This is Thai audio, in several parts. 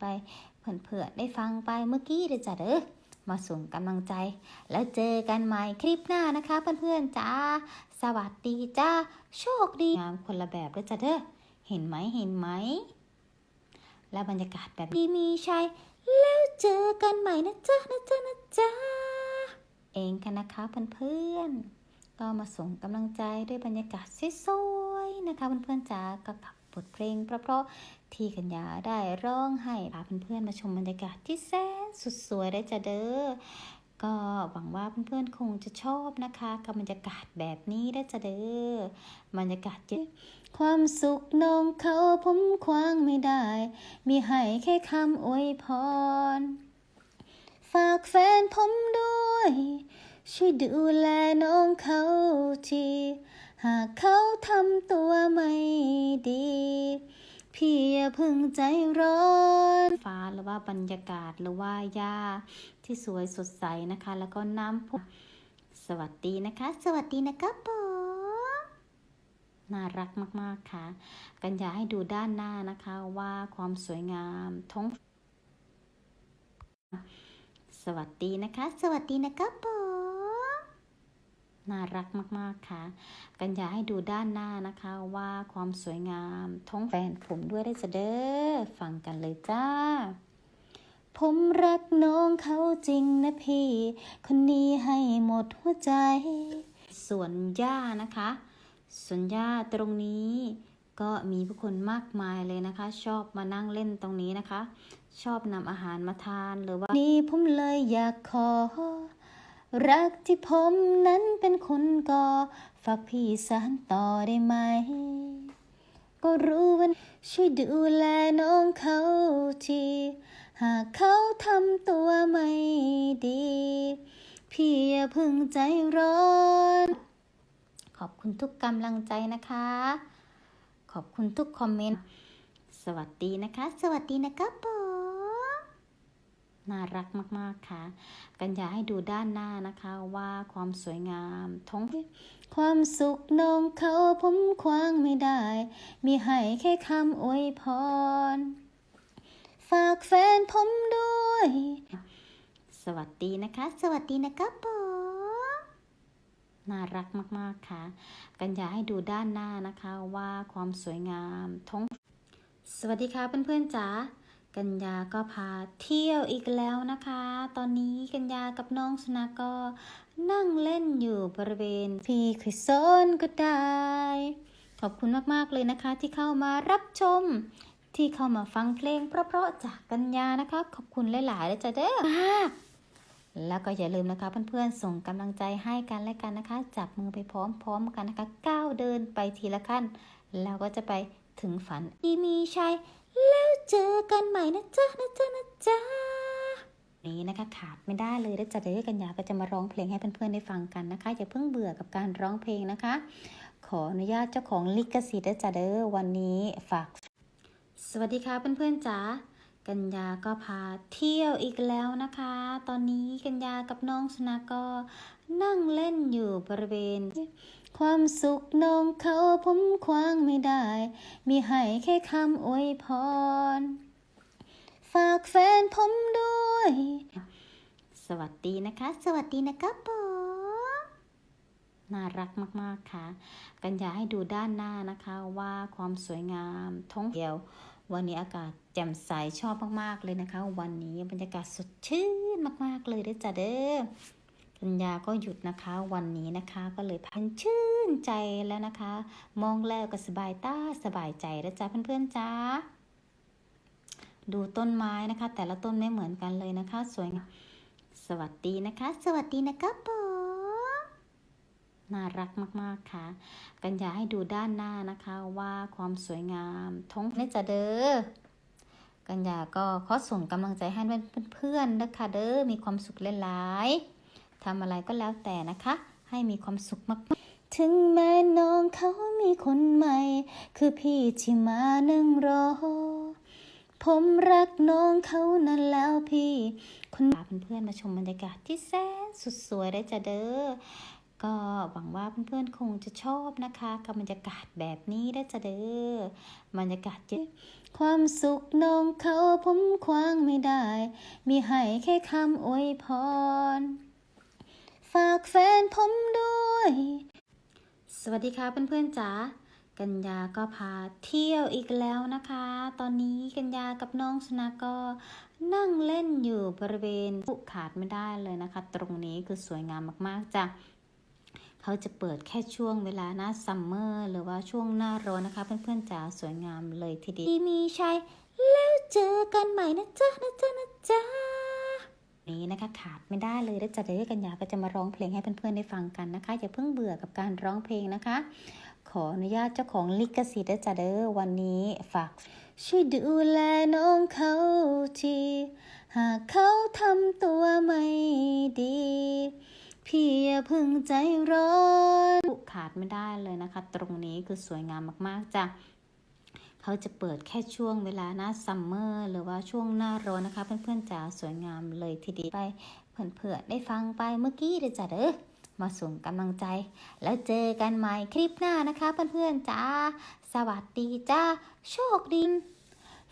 ไปเพื่อนๆได้ฟังไปเมื่อกี้เด้อจ้ะเด้อมาส่งกำลังใจ แล้วเจอกันใหม่คลิปหน้านะคะเพื่อนๆจ้าสวัสดีจ้าโชคดีงามคนละแบบเด้อจ้ะเด้อเห็นไหมเห็นไหม และบรรยากาศแบบดีมีชัยแล้วเจอกันใหม่นะจ๊ะนะจ๊ะนะจ๊ะเองกันนะคะเพื่อนๆก็มาส่งกำลังใจด้วยบรรยากาศสวยๆนะคะเพื่อนๆจ้าก็กับ บทเพลง เพราะๆที่กัญญาได้ร้องให้พาเพื่อนๆมาชมบรรยากาศที่แสนสุดสวยได้จ้ะเด้อก็หวังว่าเพื่อนๆคงจะชอบนะคะกับบรรยากาศแบบนี้ได้จะเด้อบรรยากาศเยอะความสุขน้องเขาผมคว้างไม่ได้ มีให้แค่คำอวยพร ฝากแฟนผมด้วย ช่วยดูแลน้องเขาที หากเขาทำตัวไม่ดี พี่อย่าพึ่งใจร้อน ฟ้าหรือว่าบรรยากาศหรือว่าหญ้าที่สวยสดใสนะคะ แล้วก็น้ำพุสวัสดีนะคะ สวัสดีนะครับผมน่ารักมาก ๆ ค่ะ กันอยากให้ดูด้านหน้านะคะว่าความสวยงามท้อง สวัสดีนะคะ สวัสดีนะครับผม น่ารักมาก ๆ ค่ะ กันอยากให้ดูด้านหน้านะคะว่าความสวยงามท้องแฟนผมด้วยได้จะเด้อฟังกันเลยจ้า ผมรักน้องเขาจริงนะพี่ คนนี้ให้หมดหัวใจ ส่วนหญ้านะคะส่วนหญ้าตรงนี้ก็มีผู้คนมากมายเลยนะคะ ชอบมานั่งเล่นตรงนี้นะคะ ชอบนำอาหารมาทานหรือว่า นี่ผมเลยอยากขอ รักที่ผมนั้นเป็นคนก่อฝากพี่สานต่อได้ไหม ก็รู้ว่าช่วยดูแลน้องเขาทีหากเขาทำตัวไม่ดี พี่อย่าพึ่งใจร้อน ขอบคุณทุกกำลังใจนะคะ ขอบคุณทุกคอมเมนต์ สวัสดีนะคะ สวัสดีนะครับผม น่ารักมาก ๆ ค่ะ กันอยากให้ดูด้านหน้านะคะว่าความสวยงามท้องความสุขน้องเขาผมคว้างไม่ได้ มีให้แค่คำอวยพร ฝากแฟนผมด้วย สวัสดีนะคะ สวัสดีนะครับผมน่ารักมาก ๆ ค่ะ กันอยากให้ดูด้านหน้านะคะว่าความสวยงามท้องสวัสดีค่ะเพื่อนๆจ๋า กัญญาก็พาเที่ยวอีกแล้วนะคะ ตอนนี้กัญญากับน้องสุนัขก็นั่งเล่นอยู่บริเวณพีคริโซนก็ได้ ขอบคุณมากๆเลยนะคะ ที่เข้ามารับชม ที่เข้ามาฟังเพลงเพราะๆจากกัญญานะคะ ขอบคุณหลายๆเลยจ้ะเด้อแล้วก็อย่าลืมนะคะเพื่อนๆส่งกำลังใจให้กันและกันนะคะ จับมือไปพร้อมๆกันนะคะก้าวเดินไปทีละขั้น แล้วก็จะไปถึงฝันที่มีชัย แล้วเจอกันใหม่นะจ๊ะนะจ๊ะนะจ๊ะนี้นะคะขาดไม่ได้เลยแล้วจะเดี๋ยกันยาก็จะมาร้องเพลงให้เพื่อนๆได้ฟังกันนะคะอย่าเพิ่งเบื่อกับการร้องเพลงนะคะ ขออนุญาตเจ้าของลิขสิทธิ์ดจ๊ะเด้อวันนี้ฝาก สวัสดีค่ะเพื่อนๆจ๋า กัญญาก็พาเที่ยวอีกแล้วนะคะ ตอนนี้กัญญากับน้องสุนัขก็นั่งเล่นอยู่บริเวณ ความสุขน้องเขาผมคว้างไม่ได้ มีให้แค่คำอวยพร ฝากแฟนผมด้วย สวัสดีนะคะ สวัสดีนะครับผมน่ารักมาก ๆ ค่ะ กันอยาให้ดูด้านหน้านะคะว่าความสวยงามท้องเดียว วันนี้อากาศแจ่มใสชอบมากๆเลยนะคะ วันนี้บรรยากาศสดชื่นมากๆเลยด้จ้ะเด้อกัญญาก็หยุดนะคะ วันนี้นะคะก็เลยพันชื่นใจแล้วนะคะ มองแล้วก็สบายตาสบายใจแล้วจ้าเพื่อนๆจ้าดูต้นไม้นะคะ แต่ละต้นไม่เหมือนกันเลยนะคะ สวยสวัสดีนะคะ สวัสดีนะครับผม น่ารักมากๆค่ะ กัญญาให้ดูด้านหน้านะคะว่าความสวยงามท้องนี่จะเด้อกัญญาก็ขอส่งกำลังใจให้เพื่อนๆนะคะเด้อมีความสุขหลายๆทำอะไรก็แล้วแต่นะคะ ให้มีความสุขมากๆ ถึงแม้น้องเขามีคนใหม่ คือพี่ที่มานั่งรอ ผมรักน้องเขานั่นแล้วพี่ คนพาเพื่อนๆมาชมบรรยากาศที่แสนสุดสวยได้จ้ะเด้อ ก็หวังว่าเพื่อนๆคงจะชอบนะคะกับบรรยากาศแบบนี้ได้จะเด้อบรรยากาศเจความสุขน้องเขาผมคว้างไม่ได้ มีให้แค่คำอวยพร ฝากแฟนผมด้วย สวัสดีค่ะเพื่อนๆจ๋ากัญญาก็พาเที่ยวอีกแล้วนะคะ ตอนนี้กัญญากับน้องสุนัขก็นั่งเล่นอยู่บริเวณผูขาดไม่ได้เลยนะคะ ตรงนี้คือสวยงามมากๆจ้ะ เขาจะเปิดแค่ช่วงเวลาหน้าซัมเมอร์หรือว่าช่วงหน้าร้อนนะคะ เพื่อนๆจ๋าสวยงามเลยทีเดียวที่มีชัยแล้วเจอกันใหม่นะจ๊ะนะจ๊ะนะจ๊ะนี้นะคะขาดไม่ได้เลยแล้วจะเด้อกัญญาก็จะมาร้องเพลงให้เพื่อนๆได้ฟังกันนะคะ อย่าเพิ่งเบื่อกับการร้องเพลงนะคะ ขออนุญาตเจ้าของลิขสิทธิ์นะจ๊ะเด้อวันนี้ฝากช่วยดูแลน้องเขาทีหากเขาทำตัวไม่ดี พี่อย่าพึ่งใจร้อนขาดไม่ได้เลยนะคะ ตรงนี้คือสวยงามมาก ๆจ้ะเขาจะเปิดแค่ช่วงเวลาหน้าซัมเมอร์หรือว่าช่วงหน้าร้อนนะคะ เพื่อนๆจ๋าสวยงามเลยทีเดียวไปเพื่อนๆได้ฟังไปเมื่อกี้เลยจ้ะเด้อมาส่งกำลังใจ แล้วเจอกันใหม่คลิปหน้านะคะเพื่อนๆจ๋าสวัสดีจ้า โชคดี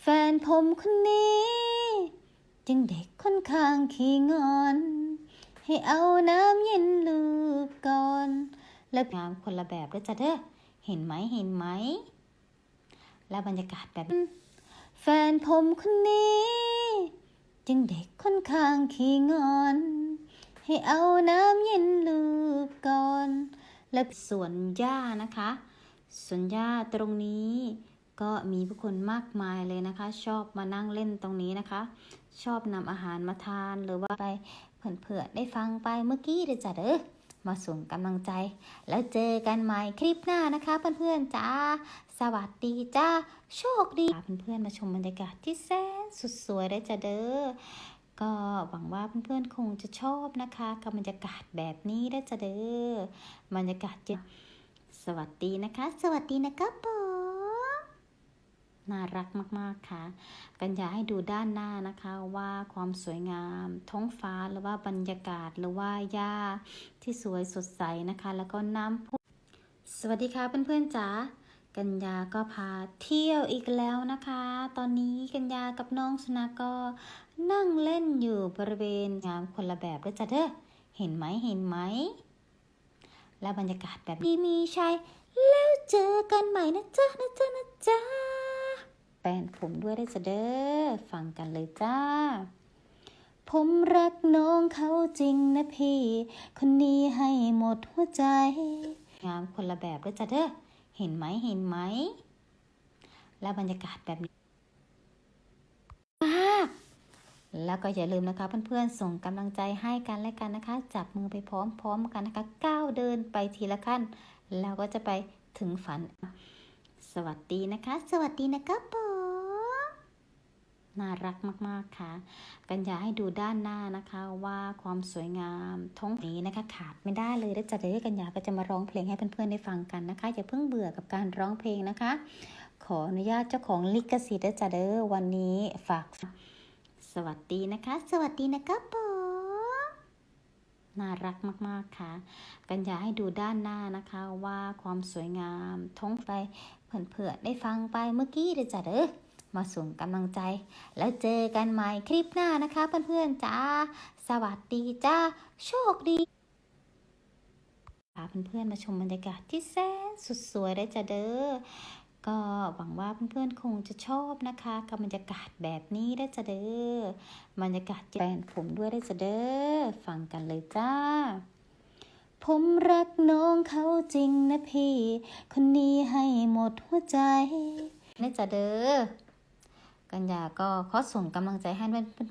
แฟนผมคนนี้ จึงเด็กค่อนข้างขี้งอน ให้เอาน้ำเย็นลูบก่อนแล้วงามคนละแบบด้วยจ้ะเด้อเห็นไหมเห็นไหม แล้วบรรยากาศแบบ แฟนผมคนนี้ จึงเด็กค่อนข้างขี้งอน ให้เอาน้ำเย็นลูบก่อนและสวนหญ้านะคะสวนหญ้าตรงนี้ก็มีผู้คนมากมายเลยนะคะ ชอบมานั่งเล่นตรงนี้นะคะ ชอบนำอาหารมาทานหรือว่าไป เพื่อนๆได้ฟังไปเมื่อกี้เลยจ้ะเด้อมาส่งกำลังใจ แล้วเจอกันใหม่คลิปหน้านะคะเพื่อนๆจ้า สวัสดีจ้า โชคดีเพื่อนๆมาชมบรรยากาศที่แสนสุดสวยได้จ้ะเด้อก็หวังว่าเพื่อนๆคงจะชอบนะคะกับบรรยากาศแบบนี้ได้จ้ะเด้อบรรยากาศจะสวัสดีนะคะ สวัสดีนะครับผม น่ารักมากๆค่ะ กันอยากให้ดูด้านหน้านะคะว่าความสวยงาม ท้องฟ้าหรือว่าบรรยากาศหรือว่าหญ้าที่สวยสดใสนะคะ แล้วก็น้ำพุสวัสดีค่ะเพื่อนๆจ๋ากัญญาก็พาเที่ยวอีกแล้วนะคะ ตอนนี้กัญญากับน้องสุนัขก็นั่งเล่นอยู่บริเวณงามคนละแบบด้วยจ้ะเด้อเห็นไหมเห็นไหม แล้วบรรยากาศแบบนี้มีชัยแล้วเจอกันใหม่นะจ๊ะนะจ๊ะนะจ๊ะ แฟนผมด้วยได้จะเด้อฟังกันเลยจ้า ผมรักน้องเขาจริงนะพี่ คนนี้ให้หมดหัวใจ งามคนละแบบด้วยจ้ะเด้อเห็นไหมเห็นไหม แล้วบรรยากาศแบบนี้มากแล้วก็อย่าลืมนะคะเพื่อนๆส่งกำลังใจให้กันและกันนะคะ จับมือไปพร้อมๆกันนะคะก้าวเดินไปทีละขั้น แล้วก็จะไปถึงฝัน สวัสดีนะคะ สวัสดีนะครับผม น่ารักมากๆค่ะ กันอยากให้ดูด้านหน้านะคะว่าความสวยงามท้องนี้นะคะขาดไม่ได้เลยแล้วจะเด้อกันยาก็จะมาร้องเพลงให้เพื่อนๆได้ฟังกันนะคะ อย่าเพิ่งเบื่อกับการร้องเพลงนะคะ ขออนุญาตเจ้าของลิขสิทธิ์นะจะเด้อวันนี้ฝาก สวัสดีนะคะ สวัสดีนะครับผมน่ารักมากๆค่ะ กันอยากให้ดูด้านหน้านะคะว่าความสวยงามท้องไปเพื่อนๆได้ฟังไปเมื่อกี้เลยจ้ะเด้อ มาส่งกำลังใจ แล้วเจอกันใหม่คลิปหน้านะคะเพื่อนๆจ้า สวัสดีจ้า โชคดีพาเพื่อนๆมาชมบรรยากาศที่แสนสุดสวยได้จ้ะเด้อก็หวังว่าเพื่อนๆคงจะชอบนะคะ กับบรรยากาศแบบนี้ได้จ้ะเด้อบรรยากาศแฟนผมด้วยได้จ้ะเด้อฟังกันเลยจ้า ผมรักน้องเขาจริงนะพี่ คนนี้ให้หมดหัวใจนี่จะเด้อ กัญญาก็ขอส่งกำลังใจให้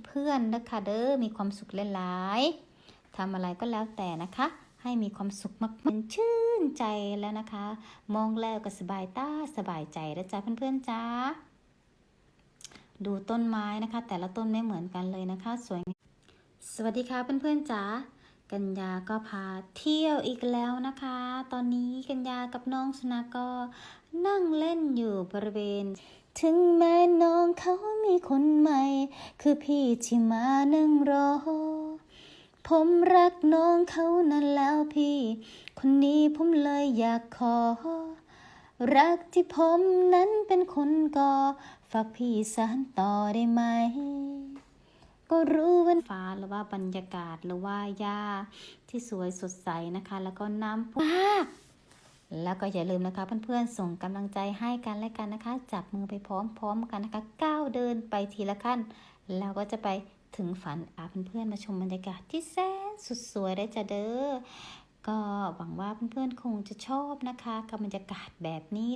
เพื่อนๆนะคะเด้อมีความสุขหลายๆทำอะไรก็แล้วแต่นะคะ ให้มีความสุขมากมันชื่นใจแล้วนะคะ มองแล้วก็สบายตาสบายใจแล้วจ้าเพื่อนๆจ้าดูต้นไม้นะคะ แต่ละต้นไม่เหมือนกันเลยนะคะ สวยสวัสดีค่ะเพื่อนๆจ๋ากัญญาก็พาเที่ยวอีกแล้วนะคะ ตอนนี้กัญญากับน้องสุนัขก็นั่งเล่นอยู่บริเวณ ถึงแม้น้องเขามีคนใหม่ คือพี่ที่มานั่งรอ ผมรักน้องเขานั่นแล้วพี่ คนนี้ผมเลยอยากขอ รักที่ผมนั้นเป็นคนก่อ ฝากพี่สานต่อได้ไหม ก็รู้ว่าฟ้าหรือว่าบรรยากาศหรือว่าหญ้าที่สวยสดใสนะคะ แล้วก็น้ำพุ แล้วก็อย่าลืมนะคะเพื่อนๆส่งกำลังใจให้กันและกันนะคะ จับมือไปพร้อมๆกันนะคะก้าวเดินไปทีละขั้น แล้วก็จะไปถึงฝันอาเพื่อนๆมาชมบรรยากาศที่แสนสุดสวยได้จ้ะเด้อก็หวังว่าเพื่อนๆคงจะชอบนะคะกับบรรยากาศแบบนี้